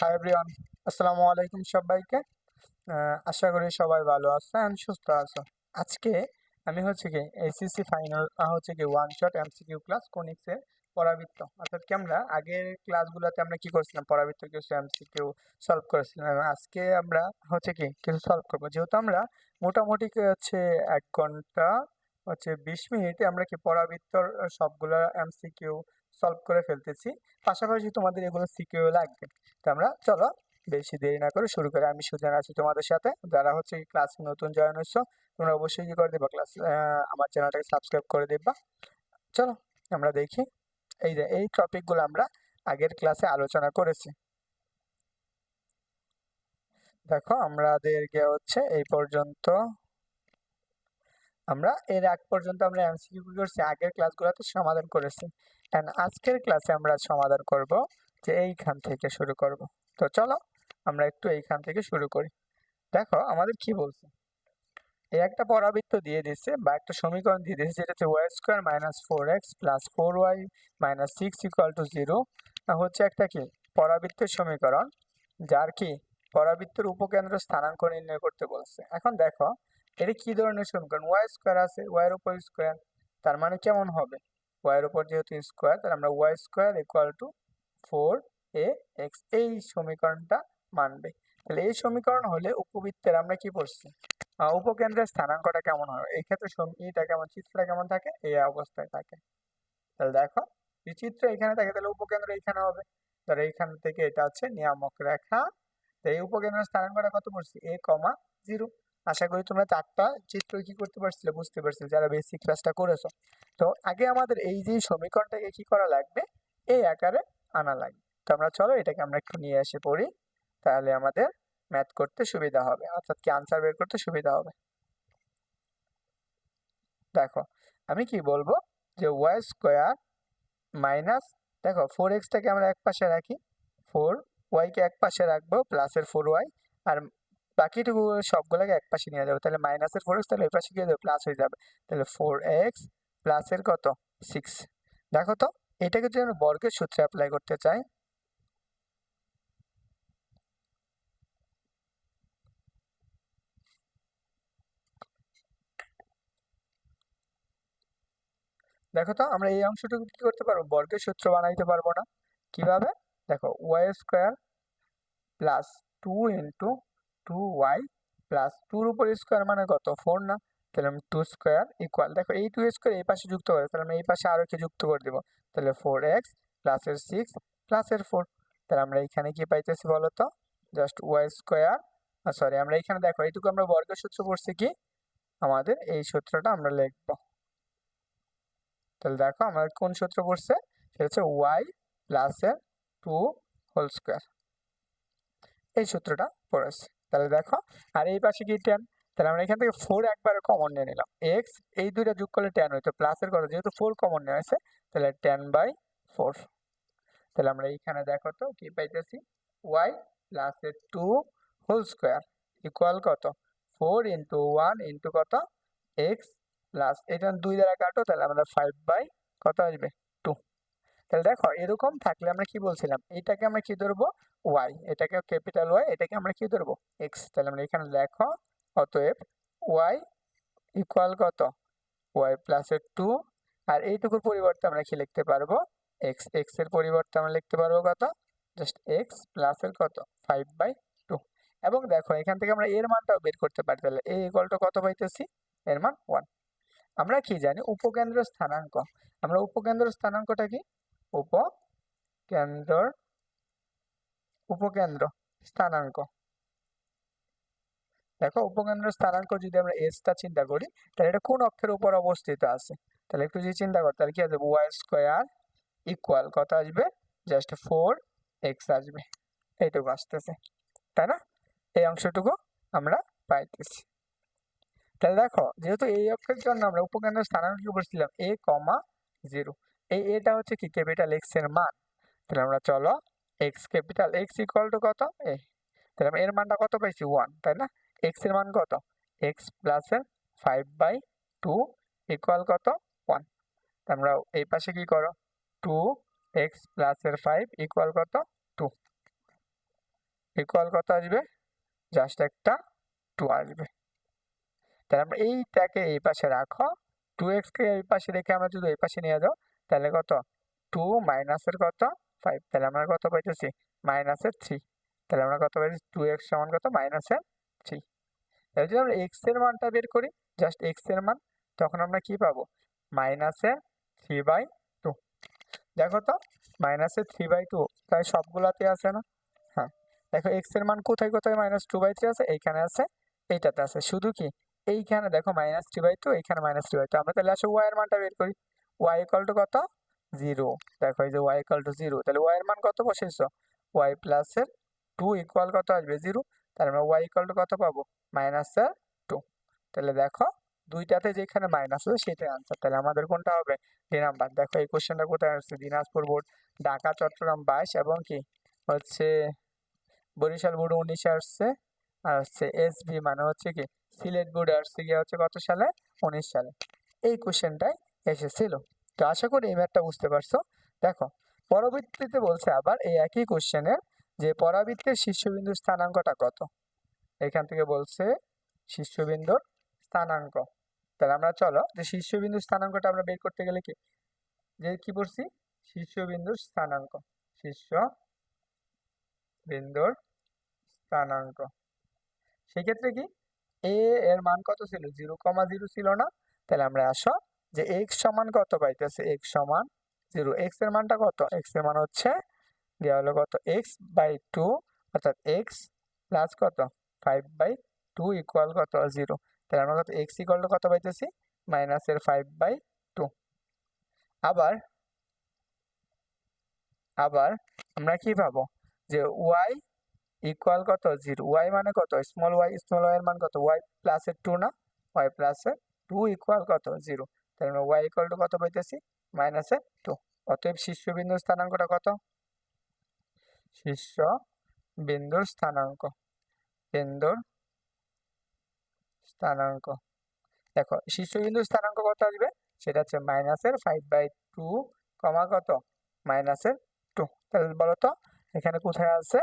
Hi everyone আসসালামু আলাইকুম সবাইকে। আশা করি সবাই ভালো আছেন, সুস্থ আছো আজকে আমি হচ্ছে কি এসএসসি ফাইনাল হচ্ছে কি ওয়ান শট এমসিকিউ ক্লাস কোনিক্সের পরাবৃত্ত। অর্থাৎ কি আমরা আগের ক্লাসগুলোতে আমরা কি করেছিলাম? পরাবৃত্ত কিছু এমসিকিউ সলভ করেছিলাম। আজকে আমরা হচ্ছে কি কিছু সলভ করব। যেহেতু আমরা মোটামুটি হচ্ছে এক ঘণ্টা, হচ্ছে বিশ মিনিটে আমরা কি পরাবৃত্তর সবগুলো এমসিকিউ সলভ করে ফেলতেছি। পাশাপাশি তোমাদের এগুলো সিকিউর লাগবে। তো আমরা, চলো, বেশি দেরি না করে শুরু করে। আমি সুজান আছি তোমাদের সাথে। যারা হচ্ছে ক্লাসে নতুন জয়েন হচ্ছ তোমরা অবশ্যই কি করে দেবা? ক্লাস আমার চ্যানেলটাকে সাবস্ক্রাইব করে দেবা। চলো, আমরা দেখি। এই যে, এই টপিকগুলো আমরা আগের ক্লাসে আলোচনা করেছি। দেখো আমাদেরকে হচ্ছে এই পর্যন্ত। আমরা এর আগ পর্যন্ত আমরা এমসিকিউ করছি, আগের ক্লাসগুলোতে সমাধান করেছি। এন্ড আজকের ক্লাসে আমরা সমাধান করব যে এইখান থেকে শুরু করব। তো চলো, আমরা একটু এইখান থেকে শুরু করি। দেখো, আমাদের কি বলছে? এই একটা পরাবৃত্ত দিয়ে দিচ্ছে বা একটা সমীকরণ দিয়ে দিচ্ছে, যেটা হচ্ছে Y square minus four X plus four Y minus six equal to zero হচ্ছে একটা কি? পরাবৃত্তের সমীকরণ, যার কি? পরাবৃত্তের উপকেন্দ্র স্থানাঙ্ক নির্ণয় করতে বলছে। এখন দেখো এটা কি ধরনের সমীকরণ? ওয়াই স্কোয়ার আছে ওয়াইয়ের উপর স্কোয়ার তার মানে কেমন হবে? ওয়াইয়ের উপর যেহেতু স্কোয়ার তাহলে আমরা Y square equal to four A X এই সমীকরণটা মানবে। তাহলে এই সমীকরণ হলে উপবৃত্তের আমরা কি পড়ছি? উপকেন্দ্রের স্থানাঙ্কটা কেমন হবে? এই ক্ষেত্রে এটা কেমন, চিত্রটা কেমন থাকে? এই অবস্থায় থাকে। তাহলে দেখো, এই চিত্র এখানে থাকে, তাহলে উপকেন্দ্র এখানে হবে। তাহলে এইখান থেকে এটা হচ্ছে নিয়ামক রেখা। তো এই উপকেন্দ্রের স্থানাঙ্কটা কত পড়ছি? এ কমা জিরো আশা করি তোমরা চারটা চিত্র কি করতে পারছিলে বুঝতে পারছিলে, যারা বেসিক ক্লাসটা করেছ। তো আগে আমাদের এই যে সমীকরণটাকে কি করা লাগবে? এই আকারে আনা লাগবে। তো আমরা চলো এটাকে আমরা একটু নিয়ে এসে পড়ি, তাহলে আমাদের ম্যাথ করতে সুবিধা হবে। অর্থাৎ কি আনসার বের করতে সুবিধা হবে? দেখো, আমি কি বলব যে ওয়াই স্কোয়ার মাইনাস দেখো ফোর এক্সটাকে আমরা এক পাশে রাখি ফোর ওয়াইকে এক পাশে রাখব প্লাসের ফোর ওয়াই আর বাকিটুকু সবগুলোকে এক পাশে নিয়ে যাব। তাহলে মাইনাসের ফোর এক্স তাহলে এই পাশে গিয়ে যাবে প্লাস হয়ে যাবে। তাহলে ফোর এক্স প্লাসের কত? সিক্স দেখো তো, এটাকে যদি আমরা বর্গের সূত্রে অ্যাপ্লাই করতে চাই, দেখো তো, আমরা এই অংশটুকু কি করতে পারব? বর্গের সূত্র বানাইতে পারব না। কীভাবে? দেখো Y square plus two into two Y plus টুর উপর স্কোয়ার মানে কত? ফোর না? তাহলে আমি টু স্কোয়ার ইকুয়াল দেখো এই টু স্কোয়ার এই পাশে যুক্ত করে তাহলে আমি এই পাশে আরও কি যুক্ত করে দিব। তাহলে ফোর এক্স প্লাসের সিক্স প্লাসের ফোর তাহলে আমরা এখানে কি পাইতেছি বলো তো? জাস্ট ওয়াই স্কোয়ার সরি আমরা এখানে দেখো, এইটুকু আমরা বর্গের সূত্র পড়ছি কি? আমাদের এই সূত্রটা আমরা লিখব। তাহলে দেখো আমাদের কোন সূত্র পড়ছে? সেটা হচ্ছে ওয়াই প্লাসের টু হোল স্কোয়ার এই সূত্রটা পড়েছে। তাহলে দেখো, আর এই পাশে কি টেন তাহলে আমরা এখান থেকে ফোর একবারে কমন নিয়ে নিলাম। এক্স এই দুইটা যোগ করলে টেন হইতো প্লাসের কথা যেহেতু ফোর কমন নেওয়া হয়েছে তাহলে টেন বাই ফোর তাহলে আমরা এইখানে দেখো তো কি পাইতেছি? ওয়াই প্লাসের টু হোল স্কোয়ার ইকুয়াল কত? ফোর ইন্টু ওয়ান ইন্টু কত? এক্স প্লাস এটা দুই দ্বারা কাটো, তাহলে আমরা ফাইভ বাই কত আসবে? তাহলে দেখো, এরকম থাকলে আমরা কি বলছিলাম? এটাকে আমরা কি ধরবো? ওয়াই এটাকে ক্যাপিটাল ওয়াই এটাকে আমরা কি ধরবো? এক্স তাহলে আমরা এখানে লেখো, অতএব ওয়াই ইকুয়াল কত? ওয়াই প্লাসের টু আর এইটুকুর পরিবর্তে আমরা কি লিখতে পারব? এক্স এক্সের পরিবর্তে আমরা লিখতে পারব কত? জাস্ট এক্স প্লাসের কত? ফাইভ বাই টু এবং দেখো, এখান থেকে আমরা এর মানটাও বের করতে পারি, তাহলে এ ইকুয়ালটা কত পাইতেছি? এর মান ওয়ান আমরা কি জানি? উপকেন্দ্র স্থানাঙ্ক। আমরা উপকেন্দ্র স্থানাঙ্কটা কি? উপকেন্দ্র উপকেন্দ্র স্থানাঙ্ক দেখো, উপকেন্দ্র স্থানাঙ্ক যদি আমরা এসটা চিন্তা করি, তাহলে এটা কোন অক্ষের উপর অবস্থিত আছে? তাহলে একটু যদি চিন্তা করি, তাহলে কি আসবে? ওয়াই স্কোয়ার ইকুয়াল কত আসবে? জাস্ট ফোর এক্স আসবে। এইটুকু আসতেছে। তাই না? এই অংশটুকু আমরা পাইতেছি। তাহলে দেখো, যেহেতু এই অক্ষের জন্য আমরা উপকেন্দ্র স্থানাঙ্ক কি বলছিলাম এ কমা জিরো। এই, এটা হচ্ছে কি? ক্যাপিটাল এক্সের মান। তাহলে আমরা চলো X capital X equal to কত? এ, তাহলে আমরা এর মানটা কত পাইছি? ওয়ান তাই না? এক্সের মান কত? এক্স প্লাসের ফাইভ বাই টু ইকুয়াল কত? ওয়ান আমরা এই পাশে কি করো? টু এক্স প্লাসের ফাইভ ইকুয়াল কত? টু ইকুয়াল কত আসবে? জাস্ট একটা টু আসবে। তাহলে আমরা এইটাকে এই পাশে রাখো। টু এক্সকে এই পাশে রেখে আমরা যদি এই পাশে নিয়ে যাও তাহলে কত? টু মাইনাসের কত? ফাইভ তাহলে আমরা কত পাইতেছি? মাইনাসের থ্রি তাহলে আমরা কত পাইতেছি? টু এক্স সমান কত? মাইনাসের থ্রি তাহলে যদি আমরা এক্সের মানটা বের করি জাস্ট এক্সের মান, তখন আমরা কি পাবো? মাইনাসের থ্রি বাই টু দেখো তো মাইনাসের থ্রি বাই টু তাই সবগুলাতে আছে না? হ্যাঁ। দেখো এক্সের মান কোথায় কোথায় মাইনাস টু বাই থ্রি আছে? এইখানে আছে, এইটাতে আছে। শুধু কি? এইখানে দেখো মাইনাস থ্রি বাই টু এইখানে মাইনাস থ্রি বাই টু আমরা তাহলে আসো ওয়াই এর মানটা বের করি। ওয়াই ইকাল টু কত? জিরো দেখো এই যে ওয়াই ইকাল টু জিরো তাহলে ওয়াই এর মান কত বসেছো ওয়াই প্লাসের টু ইকুয়াল কত আসবে? জিরো তাহলে আমরা ওয়াই ইকাল টু কত পাবো? মাইনাসের টু তাহলে দেখো, দুইটাতে যেখানে মাইনাস আছে, সেটাই আনসার তাহলে আমাদের কোনটা হবে? দুই নাম্বার দেখো এই কোশ্চেনটা কোথায় আসছে? দিনাজপুর বোর্ড ঢাকা, চট্টগ্রাম, বাইশ এবং কি? হচ্ছে বরিশাল বোর্ড উনিশে আসছে। আর হচ্ছে এসবি মানে হচ্ছে কি? সিলেট বোর্ডে আসছে গিয়ে হচ্ছে কত সালে? উনিশ সালে। এই কোশ্চেনটাই এসেছিল। তো আশা করি এই ম্যাথটা বুঝতে পারছ। দেখো, পরবর্তীতে বলছে আবার এই একই কোশ্চেনের যে পরাবৃত্তের শীর্ষবিন্দুর স্থানাঙ্কটা কত? এখান থেকে বলছে শীর্ষবিন্দুর স্থানাঙ্ক। তাহলে আমরা চলো, যে শীর্ষবিন্দুর স্থানাঙ্কটা আমরা বের করতে গেলে কি? যে কি পড়ছি? শীর্ষবিন্দুর স্থানাঙ্ক। শীর্ষ বিন্দুর স্থানাঙ্ক। সেক্ষেত্রে কি? এ এর মান কত ছিল? জিরো কমা জিরো ছিল না। তাহলে আমরা আসো যে এক্স সমান কত পাইতেছে? এক্স সমান জিরো এক্সের মানটা কত? এক্সের মান হচ্ছে দেওয়া হলো কত? এক্স বাই টু অর্থাৎ এক্স প্লাস কত? ফাইভ বাই টু ইকুয়াল কত? জিরো তাহলে আমরা কত? এক্স ইকুয়াল টু কত পাইতেছি? মাইনাসের ফাইভ বাই টু আবার আবার আমরা কি পাবো? যে ওয়াই ইকুয়াল কত? জিরো ওয়াই মানে কত? স্মল ওয়াই স্মল ওয়াই এর মান কত? ওয়াই প্লাসের টু না? ওয়াই প্লাসের টু ইকুয়াল কত? জিরো তাহলে আমরা ওয়াই ইকুয়াল টু কত পাইতেছি? মাইনাসের টু অতএব শীর্ষবিন্দুর স্থানাঙ্কটা কত? শীর্ষ বিন্দুর স্থানাঙ্ক। বিন্দুর স্থানাঙ্ক। দেখো, শীর্ষবিন্দুর স্থানাঙ্ক কত আসবে? সেটা হচ্ছে মাইনাসের ফাইভ বাই টু কমা কত? মাইনাসের টু তাহলে বলো তো এখানে কোথায় আছে?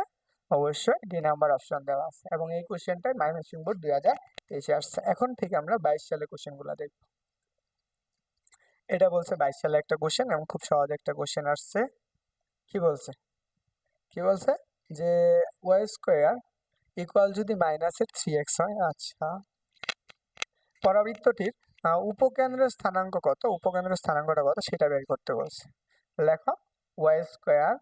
অবশ্যই ডি নাম্বার অপশন দেওয়া আছে। এবং এই কোশ্চেনটাই ময়মনসিংহ বোর্ড দুই হাজার তেইশে আসছে। এখন থেকে আমরা বাইশ সালে কোশ্চেনগুলো দেখব। এটা বলছে বাইশ সালে একটা কোশ্চেন এবং খুব সহজ একটা কোশ্চেন আসছে। কি বলছে? কি বলছে? যে ওয়াই স্কোয়ার ইকুয়াল যদি মাইনাসের থ্রি এক্স হয় আচ্ছা। পরাবৃত্তটির উপকেন্দ্রের স্থানাঙ্ক কত? উপকেন্দ্রের স্থানাঙ্কটা কত? সেটা বের করতে বলছে। লেখো ওয়াই স্কোয়ার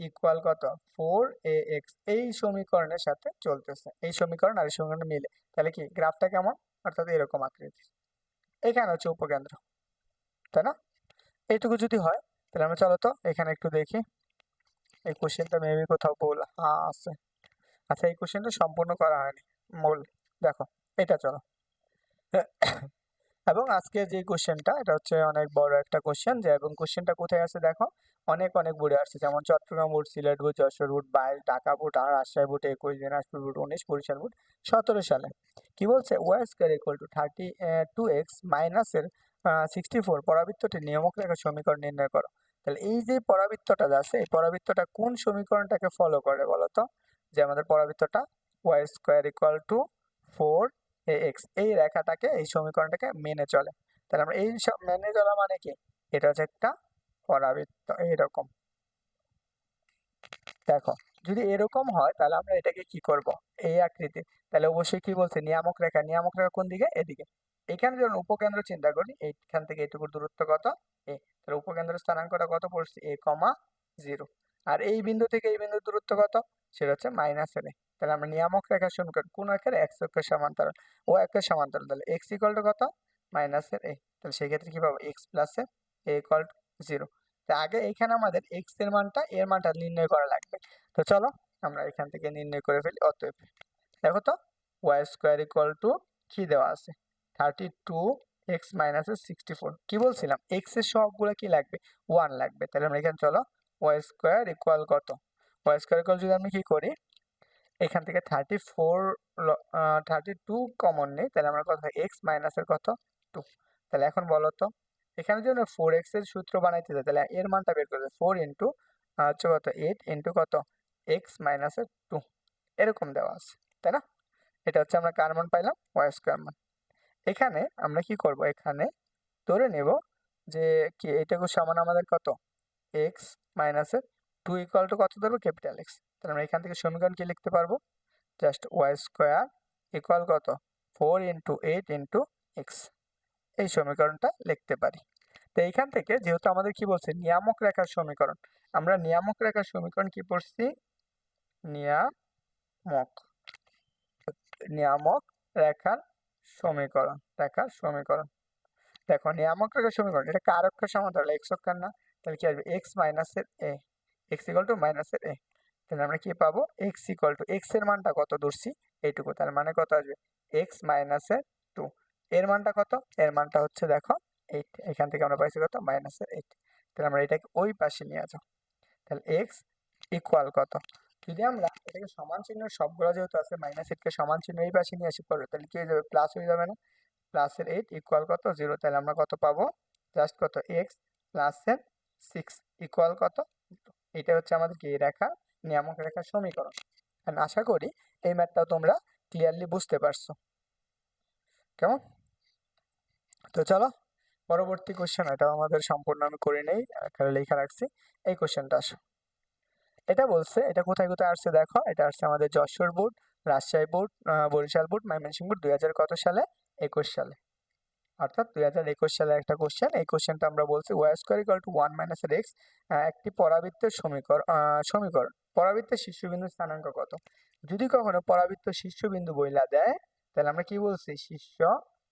ইকুয়াল কত? ফোর এ এক্স এই সমীকরণের সাথে চলতেছে। এই সমীকরণ আর এই সমীকরণ মিলে। তাহলে কি? গ্রাফটা কেমন? অর্থাৎ এরকম আকৃতির। এখানে হচ্ছে উপকেন্দ্র। তাই না? এইটুকু যদি হয়, তাহলে আমরা চলো তো এখানে একটু দেখি। এই কোশ্চেনটা মেবি কোথাও ভুল আছে। আচ্ছা এই কোশ্চেনটা সম্পূর্ণ করা হয়নি। মূল দেখো, এটা চলো। এবং আজকে যে কোশ্চেনটা এটা হচ্ছে অনেক বড় একটা কোশ্চেন যে এবং কোশ্চেনটা কোথায় আছে দেখো, অনেক অনেক বোর্ডে আসছে। যেমন Chittagong board Sylhet board Jessore board বাইশ, ঢাকা বোর্ড আর রাজশাহী বোর্ড একুশ, দিনাজপুর বোর্ড উনিশ, বরিশাল বোর্ড সতেরো সালে। কি বলছে? Y square equal to thirty two X মাইনাসের সিক্সটি ফোর পরাবৃত্তটি নিয়মক রেখা সমীকরণ নির্ণয় করো। তাহলে এই যে পরাবৃত্তটা আছে এই পরাবৃত্তটা কোন সমীকরণটাকে ফলো করে বলো তো? যে আমাদের পরাবৃত্তটা Y square equal to four A X এই রেখাটাকে, এই সমীকরণটাকে মেনে চলে। তাহলে আমরা এই সব মেনে চলা মানে কি? এটা হচ্ছে একটা পরাবৃত্ত, এইরকম। দেখো, যদি এরকম হয়, তাহলে আমরা এটাকে কি করব? এই আকৃতি। তাহলে অবশ্যই কি বলছে? নিয়ামক রেখা। নিয়ামক রেখা কোন দিকে? এদিকে। এখানে যখন উপকেন্দ্র চিন্তা করি, এইখান থেকে এইটুকুর দূরত্ব কত? এ, তাহলে উপকেন্দ্র স্থানাঙ্কটা কত পড়ছে? এ কমা জিরো। আর এই বিন্দু থেকে এই বিন্দুর দূরত্ব কত? সেটা হচ্ছে মাইনাস এর তাহলে আমরা নিয়ামক রেখা সমীকরণ, কোন একের এক্স অক্ষের সমান্তরাল? ও একের সমান্তরাল, তাহলে এক্স ইকুয়াল টু কত? মাইনাসের এ। তাহলে সেই ক্ষেত্রে কি পাবো? এক্স প্লাসের এ ইকুয়াল টু জিরো তা আগে এখানে আমাদের এক্সের মানটা এর মানটা নির্ণয় করা লাগবে। তো চলো, আমরা এখান থেকে নির্ণয় করে ফেলি, অতএব। দেখো তো ওয়াই স্কোয়ার ইকুয়াল টু কি দেওয়া আছে? থার্টি টু এক্স মাইনাসের সিক্সটি ফোর কী বলছিলাম? এক্সের সবগুলো কি লাগবে? ওয়ান লাগবে। তাহলে আমরা এখানে চলো। ওয়াই স্কোয়ার ইকুয়াল কত? ওয়াই স্কোয়ার ইকুয়াল যদি আমি কি করি, এখান থেকে thirty four thirty two common নেই, তাহলে আমরা কত? এক্স মাইনাসের কত? টু তাহলে এখন বলো তো, এখানে যদি আমরা ফোর এক্সের সূত্র বানাইতে চাই তাহলে এর মানটা বের করবে ফোর ইন্টু হচ্ছে কত? এইট ইন্টু কত? এক্স মাইনাসের টু এরকম দেওয়া আছে, তাই না? এটা হচ্ছে আমরা কার মান পাইলাম? ওয়াই স্কোয়ার মান। এখানে আমরা কি করব? এখানে ধরে নেব যে কি এটাকে সমান আমাদের কত? এক্স মাইনাসের টু ইকুয়াল টু কত ধরবো? ক্যাপিটাল এক্স তাহলে আমরা এখান থেকে সমীকরণ কি লিখতে পারব? জাস্ট ওয়াই স্কোয়ার ইকুয়াল কত? Four into eight into X এই সমীকরণটা লিখতে পারি। তো এইখান থেকে যেহেতু আমাদের কি বলছে? নিয়ামক রেখার সমীকরণ। আমরা নিয়ামক রেখার সমীকরণ কি পড়ছি? নিয়ামক। নিয়ামক রেখার সমীকরণ রেখার সমীকরণ। দেখো নিয়ামক রেখার সমীকরণ, এটা কার অক্ষর সমান্তরাল? এক্স অক্ষর না? তাহলে কি আসবে? এক্স মাইনাসের এ এক্স ইকুয়াল টু মাইনাসের এ তাহলে আমরা কি পাবো? এক্স ইকুয়াল টু এক্সের মানটা কত ধরছি? এইটুকু। তার মানে কত আসবে? এক্স মাইনাসের টু এর মানটা কত? এর মানটা হচ্ছে, দেখো এইট এখান থেকে আমরা পাইছি কত? মাইনাসের এইট তাহলে আমরা এটাকে ওই পাশে নিয়ে যাও তাহলে এক্স ইকুয়াল কত? যদি আমরা এটাকে সমান চিহ্ন সবগুলো যেহেতু আছে মাইনাস এইটকে সমান চিহ্ন এই পাশে নিয়ে আসি পড়বে তাহলে কি হয়ে যাবে? প্লাস হয়ে যাবে না। প্লাসের এইট ইকুয়াল কত? জিরো তাহলে আমরা কত পাবো? জাস্ট কত? এক্স প্লাসের সিক্স ইকুয়াল কত? এটা হচ্ছে আমাদের কি? রেখা, নিয়ামক রেখার সমীকরণ। And আশা করি এই ম্যাথটাও তোমরা ক্লিয়ারলি বুঝতে পারছ। কেমন? তো চলো, পরবর্তী কোশ্চেন এটা আমাদের সম্পূর্ণ আমি করে নেই লেখা রাখছি। এই কোশ্চেনটা আসো। এটা বলছে, এটা কোথায় কোথায় আসছে দেখো, এটা আসছে আমাদের Jessore board, Rajshahi board Barishal board, Mymensingh board দুই হাজার কত সালে? একুশ সালে। অর্থাৎ দুই হাজার একুশ সালে একটা কোশ্চেন এই কোশ্চেনটা আমরা বলছি Y square equal to one minus X একটি পরাবৃত্তের সমীকরণ সমীকরণ। পরাবৃত্তের শীর্ষবিন্দু স্থানাঙ্ক কত? যদি কখনো পরাবৃত্ত শীর্ষবিন্দু বইলা দেয়, তাহলে আমরা কি বলছি? শীর্ষ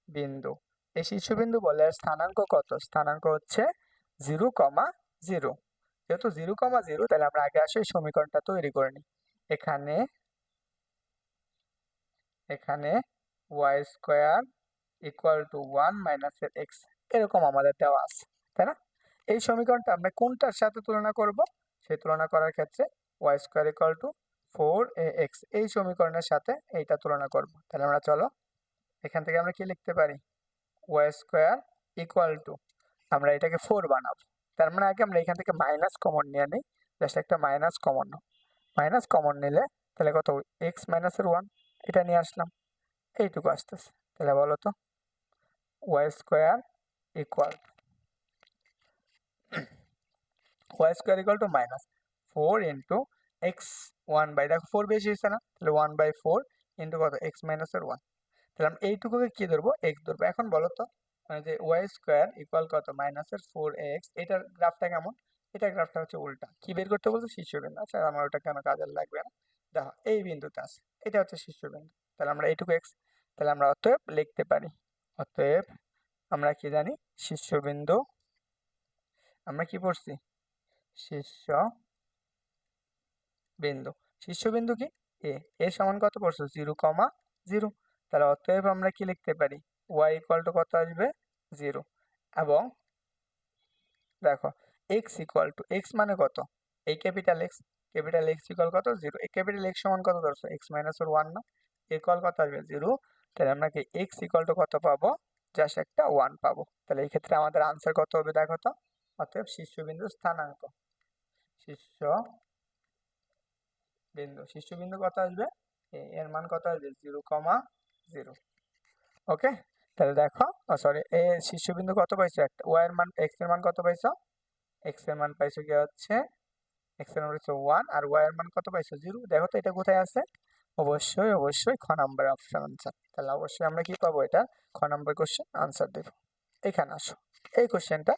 বিন্দু এই শীর্ষবিন্দু বলে স্থানাঙ্ক কত? স্থানাঙ্ক হচ্ছে জিরো কমা জিরো। যেহেতু জিরো কমা জিরো তাহলে আমরা আগে আসে সমীকরণটা তৈরি করে নিই। এখানে এখানে Y square equal to one মাইনাসের এক্স এরকম আমাদের দেওয়া আছে, তাই না? এই সমীকরণটা আমরা কোনটার সাথে তুলনা করব? সেই তুলনা করার ক্ষেত্রে Y square equal to four A X এই সমীকরণের সাথে এইটা তুলনা করব। তাহলে আমরা চলো, এখান থেকে আমরা কি লিখতে পারি? ওয়াই স্কোয়ার ইকুয়াল টু আমরা এটাকে ফোর বানাবো। তার মানে আগে আমরা এখান থেকে মাইনাস কমন নিয়ে নিই জাস্ট একটা মাইনাস কমন মাইনাস কমন নিলে তাহলে কত? এক্স মাইনাসের ওয়ান এটা নিয়ে আসলাম। এইটুকু আসতেছে। তাহলে বলো তো Y square equal Y square equal to minus four into X one by দেখো ফোর বেশি হয়েছে না? তাহলে ওয়ান বাই ফোর ইন্টু কত? এক্স মাইনাসের ওয়ান তাহলে আমরা এইটুকুকে কি ধরবো? এক্স ধরবো। এখন বলো তো মানে যে ওয়াই স্কোয়ার ইকুয়াল কত? মাইনাসের ফোর এক্স এটার গ্রাফটা কেমন? এটার গ্রাফটা হচ্ছে উল্টা। কি বের করতে বলছো? শীর্ষবিন্দু আচ্ছা আমার ওটা কেন কাজের লাগবে না? দেখো, এই বিন্দুতে আছে। এটা হচ্ছে শীর্ষবিন্দু তাহলে আমরা এইটুকু এক্স তাহলে আমরা অতএব লিখতে পারি। অতএব আমরা কি জানি? শীর্ষবিন্দু আমরা কি পড়ছি? শীর্ষ বিন্দু। শীর্ষবিন্দু কি? এ এ সমান কত পড়ছো? জিরো কমা জিরো তাহলে অতএব আমরা কি লিখতে পারি? ওয়াই ইকুয়াল টু কত আসবে? জিরো এবং দেখো এক্স ইকুয়াল টু এক্স মানে কত? এই capital X capital X equal কত? জিরো এই ক্যাপিটাল এক্স সমান কত ধরছো? এক্স মাইনাস ওয়ান না? ইকুয়াল কত আসবে? জিরো তাহলে আমরা কি এক্স ইকুয়াল টু কত পাবো? জাস্ট একটা ওয়ান পাবো। তাহলে এই ক্ষেত্রে আমাদের আনসার কত হবে দেখো তো? অতএব শীর্ষবিন্দু স্থানাঙ্ক। শীর্ষ বিন্দু শীর্ষবিন্দু কত আসবে? এর মান কত আসবে? জিরো কমা জিরো ওকে তাহলে দেখো সরি এ শীর্ষবিন্দু কত পাইছো? একটা ওয়াই এর মান এক্সের মান কত পাইছো? এক্সের মান পাইছো কি হচ্ছে এক্সের মান হচ্ছে ওয়ান আর ওয়াই এর মান কত পাইছো? জিরো দেখো তো এটা কোথায় আছে? অবশ্যই অবশ্যই খ নাম্বার অপশন আনসার তাহলে অবশ্যই আমরা কি পাবো এটা? খ নাম্বার কোশ্চেন আনসার দেব। এখানে আসো, এই কোশ্চেনটা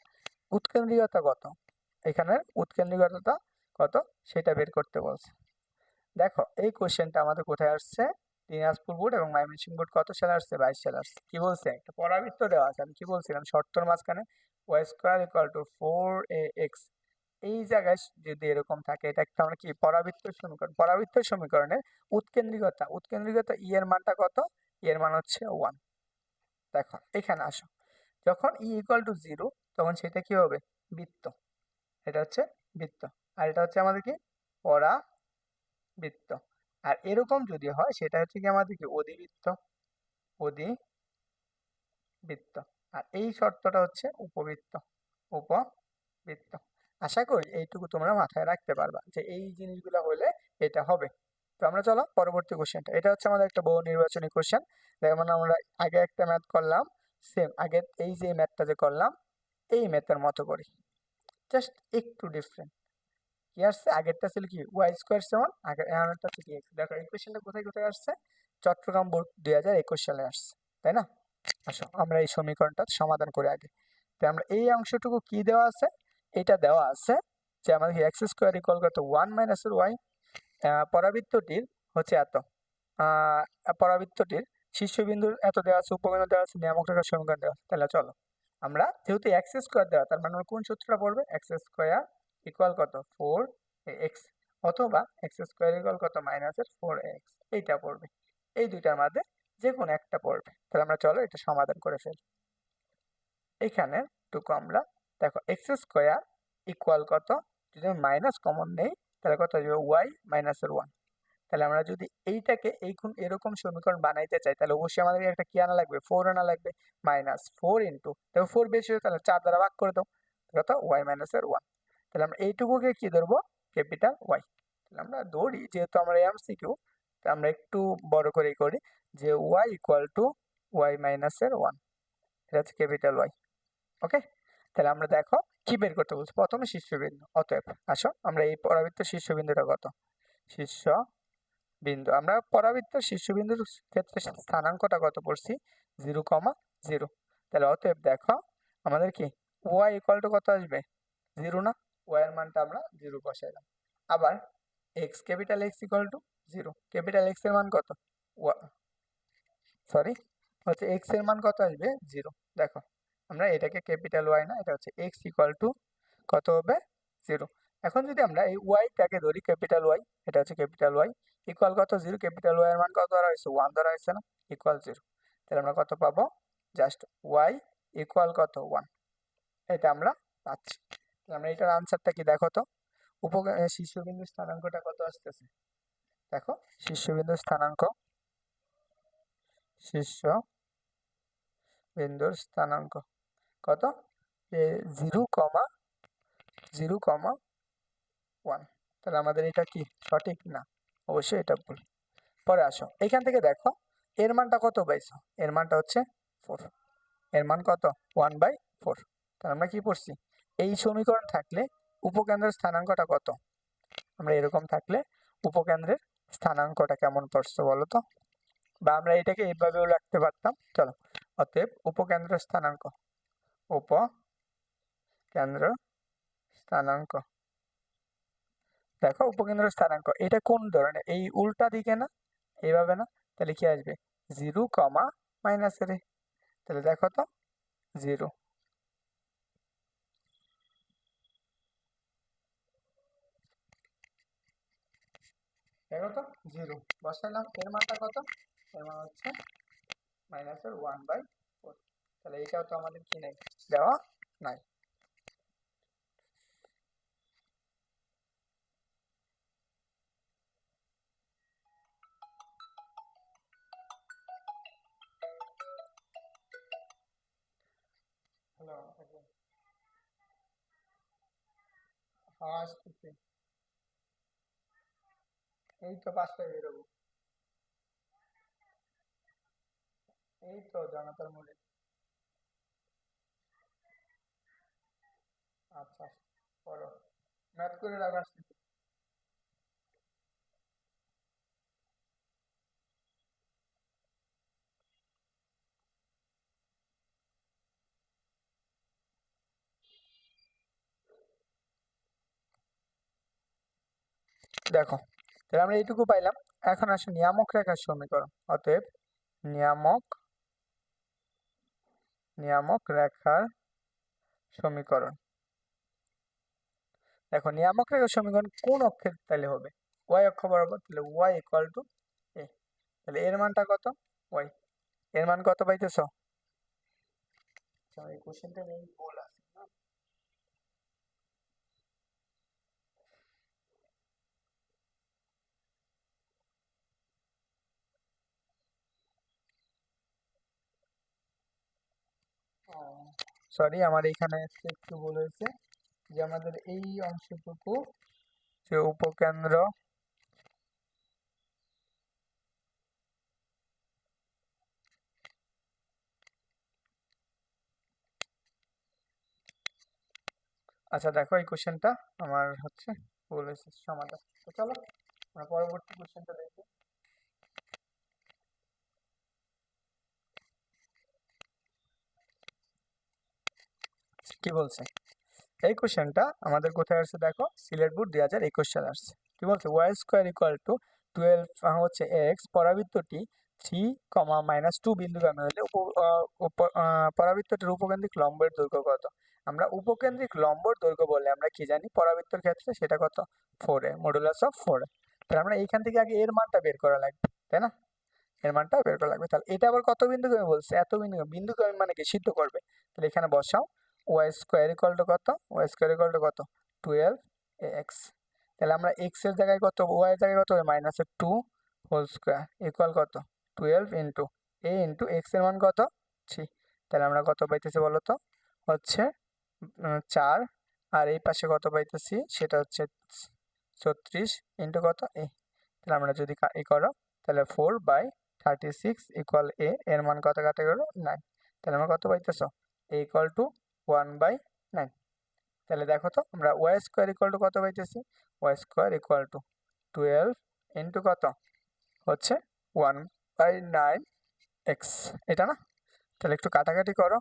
উৎকেন্দ্রিকতা কত? এখানে উৎকেন্দ্রিকতা কত? সেটা বের করতে বলছে। দেখো, এই কোশ্চেনটা আমাদের কোথায় আসছে? দিনাজপুর বোর্ড এবং ময়মনসিংহ বোর্ড কত সালে আসছে? বাইশ সালে আসছে। কি বলছে? একটা পরাবৃত্ত দেওয়া আছে। আমি কি বলছিলাম? শর্তর মাঝখানে Y square equal to four A X এই জায়গায় যদি এরকম থাকে, এটা একটা আমরা কি, পরাবৃত্ত সমীকরণ? পরাবৃত্ত সমীকরণের উৎকেন্দ্রিকতা উৎকেন্দ্রিকতা ই এর মানটা কত? ই এর মান হচ্ছে ওয়ান দেখো, এখানে আসো। যখন ই ইকুয়াল টু জিরো তখন সেটা কি হবে? বৃত্ত। এটা হচ্ছে বৃত্ত। আর এটা হচ্ছে আমাদের কি? পরা বৃত্ত আর এরকম যদি হয়, সেটা হচ্ছে কি আমাদের কি? অধিবৃত্ত অধিবৃত্ত। আর এই শর্তটা হচ্ছে উপবৃত্ত উপবৃত্ত। আশা করি এইটুকু তোমরা মাথায় রাখতে পারবা যে এই জিনিসগুলো হলে এটা হবে। তো আমরা চলো পরবর্তী কোশ্চেনটা এটা হচ্ছে আমাদের একটা বহু নির্বাচনী কোশ্চেন যেমন আমরা আগে একটা ম্যাথ করলাম সেম আগে এই যে ম্যাথটা যে করলাম, এই ম্যাথের মতো করি। জাস্ট একটু ডিফারেন্ট কি আসছে? আগেরটা ছিল কি? ওয়াই স্কোয়ার সেভেন আগের এগারোটা কি? এক্স দেখো এই কোথায় কোথায় আসছে? চট্টগ্রাম বোর্ড দুই হাজার একুশ সালে আসছে, তাই না? আসো, আমরা এই সমীকরণটা সমাধান করে আগে। তাই আমরা এই অংশটুকু কি দেওয়া আছে? এটা দেওয়া আছে যে আমাদের এক্স স্কোয়ার ইকুয়াল কত? ওয়ান মাইনাসের ওয়াই পরাবৃত্তটির হচ্ছে এত। পরাবৃত্তটির শীর্ষবিন্দুর এত দেওয়া আছে, উপবিন্দু দেওয়া আছে, নিয়ামক রেখার সমীকরণ দেওয়া আছে। তাহলে চলো, আমরা যেহেতু এক্স স্কোয়ার দেওয়া, তার মানে কোন সূত্রটা পড়বে? এক্স স্কোয়ার ইকুয়াল কত? ফোর এক্স অথবা এক্স স্কোয়ার ইকুয়াল কত? মাইনাসের ফোর এক্স এইটা পড়বে। এই দুইটার মধ্যে যে কোনো একটা পড়বে। তাহলে আমরা চলো এটা সমাধান করে ফেলি। এইখানে টুকু আমরা, দেখো এক্স স্কোয়ার ইকুয়াল কত? যদি মাইনাস কমন নেই, তাহলে কত আসবে ওয়াই মাইনাসের ওয়ান তাহলে আমরা যদি এইটাকে এই কোন এরকম সমীকরণ বানাইতে চাই, তাহলে অবশ্যই আমাদের একটা কি আনা লাগবে? ফোর আনা লাগবে। মাইনাস ফোর ইন্টু দেখো ফোর বেশি তাহলে চার দ্বারা ভাগ করে দাও। কত? ওয়াই মাইনাসের ওয়ান তাহলে আমরা এইটুকুকে কি ধরবো? ক্যাপিটাল ওয়াই তাহলে আমরা ধরি, যেহেতু আমরা এম এমসিকিউ তো আমরা একটু বড় করেই করি, যে ওয়াই ইকুয়াল টু ওয়াই মাইনাসের ওয়ান এটা হচ্ছে ক্যাপিটাল ওয়াই ওকে তাহলে আমরা দেখো, কি বের করতে বলছি? প্রথমে শীর্ষবিন্দু, অতএব আসো, আমরা এই পরাবৃত্ত শীর্ষবিন্দুটা কত? শীর্ষ বিন্দু আমরা পরাবৃত্ত শীর্ষবিন্দুর ক্ষেত্রে স্থানাঙ্কটা কত পড়ছি? জিরো কমা জিরো তাহলে অতএব দেখো, আমাদের কি? ওয়াই ইকুয়াল টু কত আসবে? জিরো না? ওয়াই এর মানটা আমরা জিরো বসাইলাম। আবার X capital X equal to zero capital এক্সের মান কত? সরি হচ্ছে এক্সের মান কত আসবে? জিরো দেখো, আমরা এটাকে ক্যাপিটাল ওয়াই না, এটা হচ্ছে এক্স ইকুয়াল টু কত হবে? জিরো এখন যদি আমরা এই ওয়াইটাকে ধরি ক্যাপিটাল ওয়াই এটা হচ্ছে ক্যাপিটাল ওয়াই ইকুয়াল কত জিরো ক্যাপিটাল ওয়াই এর মান কত ধরা হয়েছে? ওয়ান ধরা হয়েছে না ইকুয়াল জিরো তাহলে আমরা কত পাবো? জাস্ট ওয়াই ইকুয়াল কত? ওয়ান এটা আমরা পাচ্ছি। আমরা এটার আনসারটা কি দেখো তো? উপ শীর্ষবিন্দুর স্থানাঙ্কটা কত আসতেছে? দেখো শীর্ষবিন্দুর স্থানাঙ্ক শীর্ষ বিন্দুর স্থানাঙ্ক কত? Zero comma zero comma one. তাহলে আমাদের এটা কি? সঠিক না? অবশ্যই এটা ভুল। পরে আসো। এখান থেকে দেখো, এর মানটা কত পাইছো? এর মানটা হচ্ছে ফোর এর মান কত? ওয়ান বাই ফোর তাহলে আমরা কি পড়ছি? এই সমীকরণ থাকলে উপকেন্দ্রের স্থানাঙ্কটা কত? আমরা এরকম থাকলে উপকেন্দ্রের স্থানাঙ্কটা কেমন পড়ছো বলো তো? বা আমরা এটাকে এইভাবেও রাখতে পারতাম। চলো, অতএব উপকেন্দ্র স্থানাঙ্ক উপ কেন্দ্র স্থানাঙ্ক। দেখো উপকেন্দ্র স্থানাঙ্ক, এটা কোন ধরনের? এই উল্টা দিকে না, এইভাবে না? তাহলে কি আসবে? জিরো কমা মাইনাস মাইনাসের তাহলে দেখো তো, জিরো। দেখো তো, জিরো। বসালাম এর মানটা কত? এর মান হচ্ছে মাইনাসের ওয়ান বাই ফোর তাহলে এটাও তো আমাদের কি দেওয়া নাই। হ্যালো হ্যাঁ আসতেছি। এই তো পাঁচটায় বেরোবো। এই তো জনতার মোড়ে। আচ্ছা করো। ম্যাথ করে রাখো দেখো। তাহলে আমরা এইটুকু পাইলাম। এখন আসে নিয়ামক রেখার সমীকরণ। অতএব নিয়ামক নিয়ামক রেখার সমীকরণ। দেখো, নিয়ামক রেখার সমীকরণ কোন অক্ষের তাহলে হবে? ওয়াই অক্ষ বরাবর, তাহলে ওয়াই ইকুয়াল টু এ তাহলে এর মানটা কত? ওয়াই এর মান কত পাইতেছ? কোশ্চেনটা মেইন ভুল সরি আমার এখানে একটু ভুল যে আমাদের এই অংশটুকু যে উপকেন্দ্র আচ্ছা দেখো এই কোশ্চেনটা আমার হচ্ছে বলেছে সমাধান। তো চলো, আমরা পরবর্তী কোশ্চেনটা দেখি। কি বলছে? এই কোশ্চেনটা আমাদের কোথায় আসছে দেখো? সিলেট বোর্ড দুই হাজার একুশ সালে আসছে। কি বলছে? Y square equal to twelve হচ্ছে এক্স পরাবৃত্তটি থ্রি কমা মাইনাস টু বিন্দুগামী হলে পরাবৃত্তটির উপকেন্দ্রিক লম্বের দৈর্ঘ্য কত? আমরা উপকেন্দ্রিক লম্বর দৈর্ঘ্য বললে আমরা কি জানি? পরাবৃত্তর ক্ষেত্রে সেটা কত? Four A modulus of four তাহলে আমরা এইখান থেকে আগে এর মানটা বের করা লাগবে, তাই না? এর মানটা বের করা লাগবে। তাহলে এটা আবার কত বিন্দুগামী বলছে? এত বিন্দুগামী বিন্দুগামী মানে কি? সিদ্ধ করবে। তাহলে এখানে বসাও। ওয়াই স্কোয়ার ইকুয়াল টু কত? ওয়াই স্কোয়ার ইকুয়াল টু কত? টুয়েলভ এক্স তাহলে আমরা এক্সের জায়গায় কত? ওয়াই এর জায়গায় কত? হবে মাইনাসের টু হোল স্কোয়ার ইকুয়াল কত? টুয়েলভ ইন্টু এ ইন্টু এক্সের মান কত? থ্রি তাহলে আমরা কত পাইতেছি বলো তো হচ্ছে চার। আর এই পাশে কত পাইতেছি? সেটা হচ্ছে ছত্রিশ ইন্টু কত? এ তাহলে আমরা যদি ই করো, তাহলে four by thirty six equal A এর মান কত কাটা গেল নাইন তাহলে আমরা কত পাইতেছো? A equal to one by nine. তাহলে দেখো তো, আমরা ওয়াই স্কোয়ার ইকুয়াল টু কত পাইতেছি? Y square equal to twelve into কত? হচ্ছে ওয়ান বাই নাইন এক্স। এটা না? তাহলে একটু কাটাকাটি করো।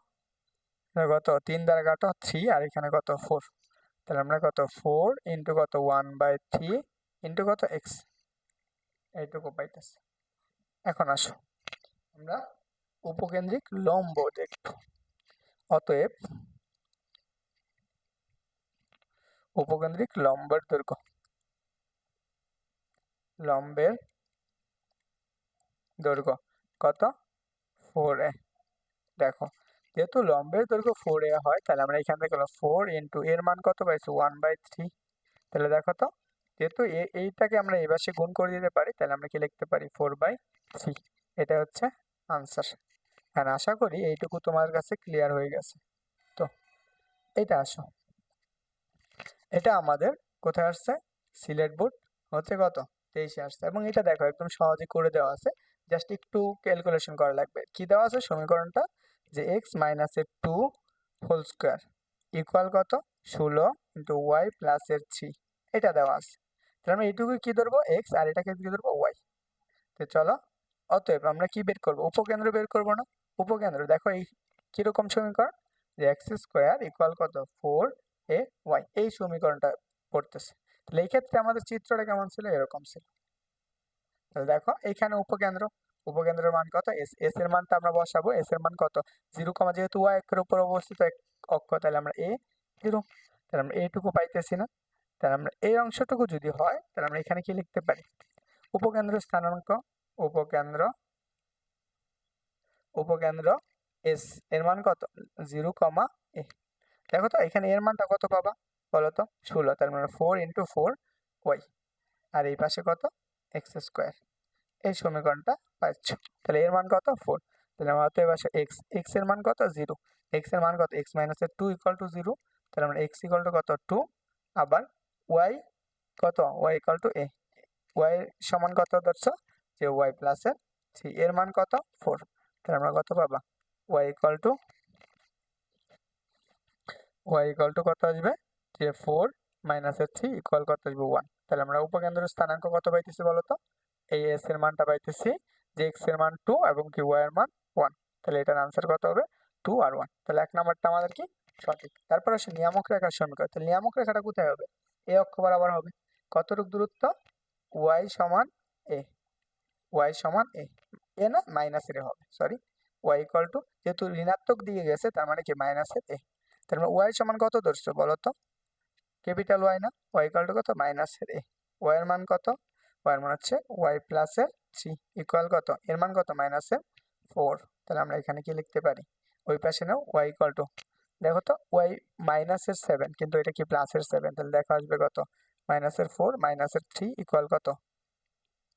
কত? তিন দ্বারা কাটো, থ্রি, আর এখানে কত? ফোর। তাহলে আমরা কত? ফোর ইন্টু কত? ওয়ান বাই থ্রি ইন্টু কত? এক্স। এইটুকু পাইতেছি। এখন আসো। আমরা উপকেন্দ্রিক লম্ব দেখব। অতএব উপকেন্দ্রিক লম্বের দৈর্ঘ্য। লম্বের দৈর্ঘ্য কত? ফোর এ দেখো, যেহেতু লম্বের দৈর্ঘ্য ফোর এ হয়, তাহলে আমরা এখান থেকে ফোর ইন্টু এর মান কত পাইছি? ওয়ান বাই থ্রি তাহলে দেখো তো, যেহেতু এইটাকে আমরা এই পাশে গুণ করে দিতে পারি, তাহলে আমরা কি লিখতে পারি? ফোর বাই থ্রি এটা হচ্ছে আনসার আর আশা করি এইটুকু তোমার কাছে ক্লিয়ার হয়ে গেছে। তো এটা আসো। এটা আমাদের কোথায় আসছে? সিলেট বোর্ড। হচ্ছে কত? তেইশে আসছে। এবং এটা দেখো, একদম সহজে করে দেওয়া আছে। জাস্ট একটু ক্যালকুলেশন করা লাগবে। কি দেওয়া আছে সমীকরণটা? যে এক্স মাইনাসের টু হোল স্কোয়ার ইকুয়াল কত? ষোলো ইন্টু ওয়াই প্লাসের থ্রি এটা দেওয়া আছে। তাহলে আমরা এইটুকু কি ধরবো? এক্স আর এটাকে কি ধরবো? ওয়াই তো চলো, অতএব আমরা কি বের করব? উপকেন্দ্র বের করব না। উপকেন্দ্র, দেখো এই কীরকম সমীকরণ? যে এক্স স্কোয়ার ইকুয়াল কত? ফোর এ, ওয়াই, এই সমীকরণটা পড়তেছে। তাহলে এই ক্ষেত্রে আমাদের চিত্রটা কেমন ছিল? এরকম ছিল। তাহলে দেখো এইখানে উপকেন্দ্র। উপকেন্দ্রের মান কত? এস এস এর মানটা আমরা বসাবো। এস এর মান কত? জিরো কমা যেহেতু ওয়াই একের উপর অবস্থিত এক অক্ষ, তাহলে আমরা এ জিরো। তাহলে আমরা এইটুকু পাইতেছি না। তাহলে আমরা এই অংশটুকু যদি হয়, তাহলে আমরা এখানে কি লিখতে পারি? উপকেন্দ্র স্থানাঙ্ক, উপকেন্দ্র উপকেন্দ্র এস এর মান কত? Zero comma a. দেখো তো এখানে এর মানটা কত পাবা? বলো তো। ষোলো, তার মানে ফোর ইন্টু ফোর ওয়াই আর এই পাশে কত? এক্স স্কোয়ার এই সমীকরণটা পাচ্ছ তাহলে এর মান কত? ফোর তাহলে আমরা অতএব আসে এক্স এক্সের মান কত? জিরো এক্সের মান কত? এক্স মাইনাসের টু ইকুয়াল টু জিরো তাহলে আমরা এক্স ইকুয়াল টু কত? টু আবার ওয়াই কত? Y equal to a y সমান কত ধরছো? যে ওয়াই প্লাসের থ্রি এর মান কত? ফোর তাহলে আমরা কত পাবা? Y equal to y equal to কত আসবে? যে ফোর মাইনাসের থ্রি ইকুয়াল কত আসবে ওয়ান তাহলে আমরা উপকেন্দ্র স্থানাঙ্ক কত পাইতেছি বলো তো এই এস এর মানটা পাইতেছি যে এক্সের মান টু এবং কি ওয়াই এর মান ওয়ান তাহলে এটার আনসার কত হবে? টু আর ওয়ান তাহলে এক নাম্বারটা আমাদের কি? সঠিক। তারপর আসে নিয়ামক রেখার সমীকরণ। তাহলে নিয়ামক রেখাটা কোথায় হবে? এ অক্ষ বরাবর হবে। কতটুক দূরত্ব? ওয়াই সমান এ ওয়াই সমান এ এ না? মাইনাসের হবে। সরি ওয়াই ইকুয়াল টু যেহেতু ঋণাত্মক দিকে গেছে, তার মানে কি? মাইনাসের এ মানে ওয়াই সমান কত ধরছো বলো তো ক্যাপিটাল ওয়াই না? ওয়াই ইকুয়াল টু কত? মাইনাসের এ ওয়াই এর মান কত? ওয়াই এর মান হচ্ছে ওয়াই প্লাস প্লাসের থ্রি ইকুয়াল কত? এর মান কত? মাইনাস মাইনাসের ফোর তাহলে আমরা এখানে কি লিখতে পারি? ওই পাশে নাও ওয়াই ইকুয়াল টু দেখো তো ওয়াই মাইনাসের সেভেন কিন্তু এটা কি প্লাসের সেভেন তাহলে দেখা আসবে কত? মাইনাসের ফোর মাইনাসের থ্রি ইকুয়াল কত?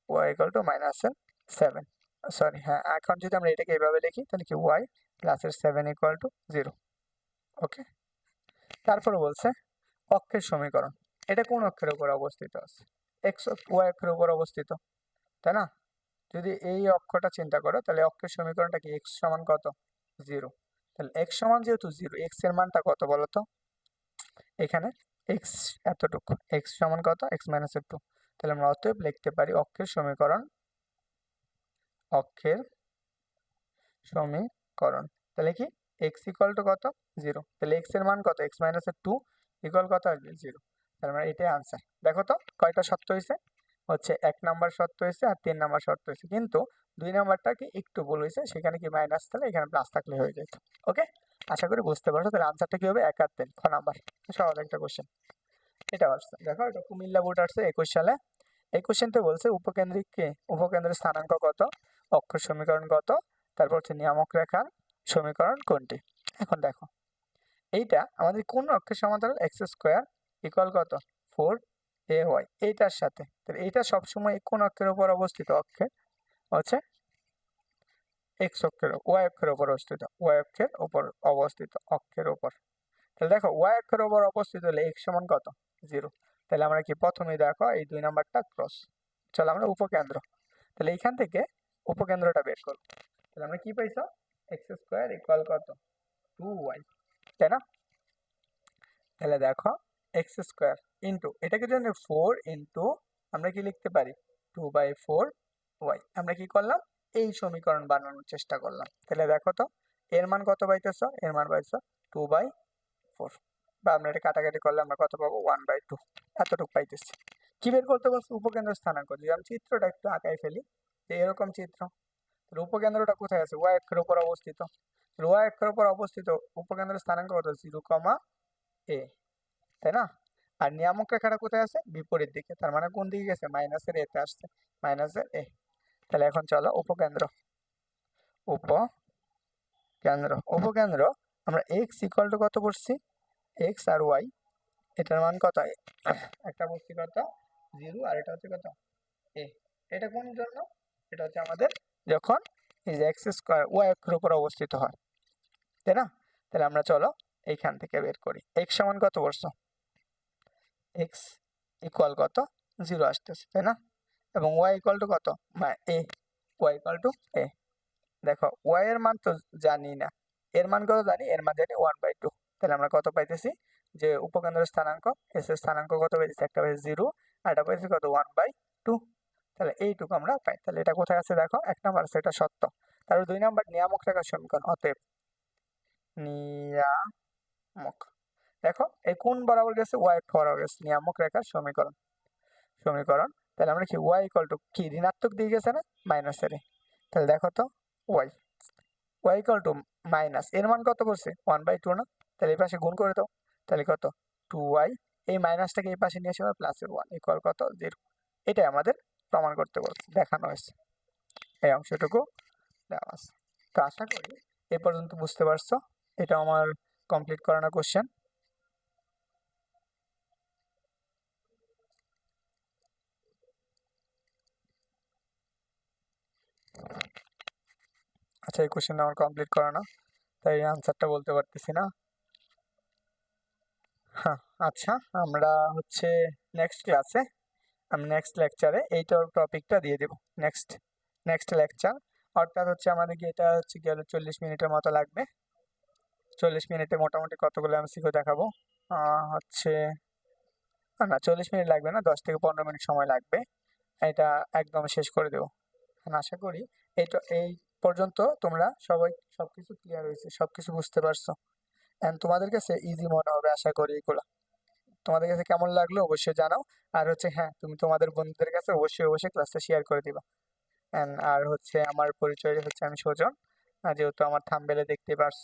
ওয়াই ইকুয়াল টু মাইনাসের সেভেন সরি হ্যাঁ এখন যদি আমরা এটাকে এইভাবে লিখি, তাহলে কি ওয়াই প্লাসের seven equal to zero okay তারপরে বলছে অক্ষের সমীকরণ। এটা কোন অক্ষের উপর অবস্থিত? আছে এক্স ওয়াই অক্ষের উপর অবস্থিত। তাই না? যদি এই অক্ষটা চিন্তা করো, তাহলে অক্ষের সমীকরণটা কি এক্স সমান কত? জিরো তাহলে এক্স সমান যেহেতু জিরো এক্সের মানটা কত বলো তো? এখানে এক্স এতটুকু। এক্স সমান কত? এক্স মাইনাসের টু তাহলে আমরা অতএব লিখতে পারি অক্ষের সমীকরণ অক্ষের সমীকরণ। তাহলে কি? এক্স ইকুয়াল টু কত? জিরো। তাহলে এক্সের মান কত? এক্স মাইনাসের টু ইকুয়াল কত আসবে? জিরো। তার মানে এটাই আনসার দেখো তো, কয়টা শর্ত হয়েছে হচ্ছে এক নাম্বার শর্ত হয়েছে আর তিন নাম্বার শর্ত হয়েছে কিন্তু দুই নাম্বারটা কি একটু ভুল হয়েছে সেখানে কি মাইনাস তাহলে এখানে প্লাস থাকলে হয়ে যেত ওকে? আশা করি বুঝতে পারছ। তাহলে আনসারটা কি হবে? এক আর তিন। খ নাম্বার। সহজ একটা কোশ্চেন এটা আসছে। দেখো, এটা কুমিল্লা বোর্ড আসছে একুশ সালে। এই কোশ্চেনটা বলছে উপকেন্দ্রিক কি? উপকেন্দ্রের স্থানাঙ্ক কত? অক্ষর সমীকরণ কত? তারপর হচ্ছে নিয়ামক রেখার সমীকরণ কোনটি? এখন দেখো। এইটা আমাদের কোন অক্ষের সমান্তরাল? এক্স স্কোয়ার ইকুয়াল কত? Four a y. এইটার সাথে। তাহলে এইটা সবসময় কোন অক্ষের উপর অবস্থিত? অক্ষের হচ্ছে এক্স অক্ষের, ওয়াই অক্ষের উপর অবস্থিত। ওয়াই অক্ষের উপর অবস্থিত, অক্ষের উপর তাহলে দেখো, ওয়াই অক্ষের উপর অবস্থিত হলে এক্স সমান কত? জিরো। তাহলে আমরা কি প্রথমেই দেখো, এই দুই নাম্বারটা ক্রস। চলো আমরা উপকেন্দ্র। তাহলে এইখান থেকে উপকেন্দ্রটা বের করব। তাহলে আমরা কি পাইছো? এক্স স্কোয়ার ইকুয়াল কত? Two y. তাই না? তাহলে দেখো এক্স স্কোয়ার ইন্টু এটাকে যদি ফোর ইন্টু আমরা কি লিখতে পারি? টু বাই ফোর ওয়াই আমরা কি করলাম? এই সমীকরণ বানানোর চেষ্টা করলাম। তাহলে দেখো তো, এর মান কত পাইতেছ? এর মান পাইছো টু বাই ফোর বা আমরা এটা কাটাকাটি করলে আমরা কত পাবো? ওয়ান বাই টু এতটুকু পাইতেছি। কি বের করতে বলছো? উপকেন্দ্র স্থানাঙ্ক। যদি আমি চিত্রটা একটু আঁকাই ফেলি যে এরকম চিত্র। উপকেন্দ্রটা কোথায় আছে? ওয়াই অক্ষের উপর অবস্থিত। ওয়াই অক্ষের উপর অবস্থিত উপকেন্দ্রের স্থানাঙ্ক কত জিরো কমা এ, তাই না? আর নিয়ামক রেখাটা কোথায় আছে? বিপরীত দিকে, তার মানে কোন দিকে গেছে? মাইনাসের এতে আসছে মাইনাসের এ। তাহলে এখন চলো উপকেন্দ্র। উপকেন্দ্র উপকেন্দ্র, আমরা এক্স ইকুয়াল টু কত করছি এক্স আর ওয়াই এটার মান কত? একটা বলছি কত? জিরো, আর এটা হচ্ছে কত? এ। এটা কোন জন্য? এটা হচ্ছে আমাদের যখন এই যে এক্স স্কোয়ার ওয়াই অক্ষের উপর অবস্থিত হয়। তাই না? তাহলে আমরা চলো এইখান থেকে বের করি। এক্স সমান কত করছ এক্স ইকুয়াল কত? জিরো আসতেছে, তাই না? এবং ওয়াই ইকুয়াল টু কত? A y equal to a দেখো ওয়াই এর মান তো জানি না। এর মান কত জানি? এর মান জানি ওয়ান বাই টু তাহলে আমরা কত পাইতেছি? যে উপকেন্দ্রের স্থানাঙ্ক এস এর স্থানাঙ্ক কত পাইতেছি? একটা পাইছি জিরো আর একটা পাইছি কত? ওয়ান বাই টু তাহলে এইটুকু আমরা পাই। তাহলে এটা কোথায় আছে দেখো? এক নাম্বার আছে, এটা সত্য। তারপর দুই নাম্বার নিয়ামক রেখার সমীকরণ, অতএব নিয়ামক দেখো এই কোন বরাবর গেছে ওয়াই বরাবর গেছে নিয়ামক রেখার সমীকরণ। সমীকরণ, তাহলে আমরা কি ওয়াই ইকুয়াল টু কি? ঋণাত্মক দিকে গেছে না? মাইনাসের তাহলে দেখো তো y y equal to minus এর মান কত করছে? ওয়ান বাই টু না? তাহলে এই পাশে গুণ করে দাও। তাহলে কত? টু ওয়াই এই মাইনাসটাকে এই পাশে নিয়ে আসে প্লাসের ওয়ান ইকুয়াল কত? জিরো এটাই আমাদের প্রমাণ করতে বলছে দেখানো হয়েছে। এই অংশটুকু দেওয়া আছে। তো আশা করি এ পর্যন্ত বুঝতে পারছ। এটা আমার কমপ্লিট করানো কোশ্চেন আচ্ছা এই কোশ্চেন আমার কমপ্লিট করানো তাই আনসারটা বলতে পারতেছি না। হ্যাঁ আচ্ছা আমরা হচ্ছে নেক্সট ক্লাসে আমি নেক্সট লেকচারে এইটার টপিকটা দিয়ে দেব নেক্সট নেক্সট লেকচার অর্থাৎ হচ্ছে আমাদেরকে এটা হচ্ছে গেলে চল্লিশ মিনিটের মতো লাগবে। চল্লিশ মিনিটে মোটামুটি কতগুলো এমসিকিউ দেখাবো? হচ্ছে, না চল্লিশ মিনিট লাগবে না, দশ থেকে পনেরো মিনিট সময় লাগবে। এটা একদম শেষ করে দেবো। আশা করি এইটা এই পর্যন্ত তোমরা সবাই সব কিছু ক্লিয়ার হয়েছে সব কিছু বুঝতে পারছ। অ্যান্ড তোমাদের কাছে ইজি মনে হবে, আশা করি এগুলো। তোমাদের কাছে কেমন লাগল অবশ্যই জানাও। আর হচ্ছে হ্যাঁ তুমি তোমাদের বন্ধুদের কাছে অবশ্যই অবশ্যই ক্লাসটা শেয়ার করে দিবা। অ্যান্ড আর হচ্ছে, আমার পরিচয় হচ্ছে আমি সুজন। যেহেতু আমার থামবেলে দেখতে পারছ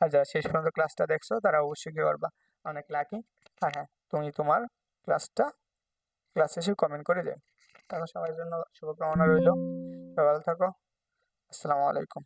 আর যারা শেষ পর্যন্ত ক্লাসটা দেখছ, তারা অবশ্যই কি করবা অনেক লাকি আর হ্যাঁ তুমি তোমার ক্লাসটা ক্লাস শেষে কমেন্ট করে দেবে তারপর সবার জন্য শুভকামনা রইল। ভালো থাকো। আসসালামু আলাইকুম।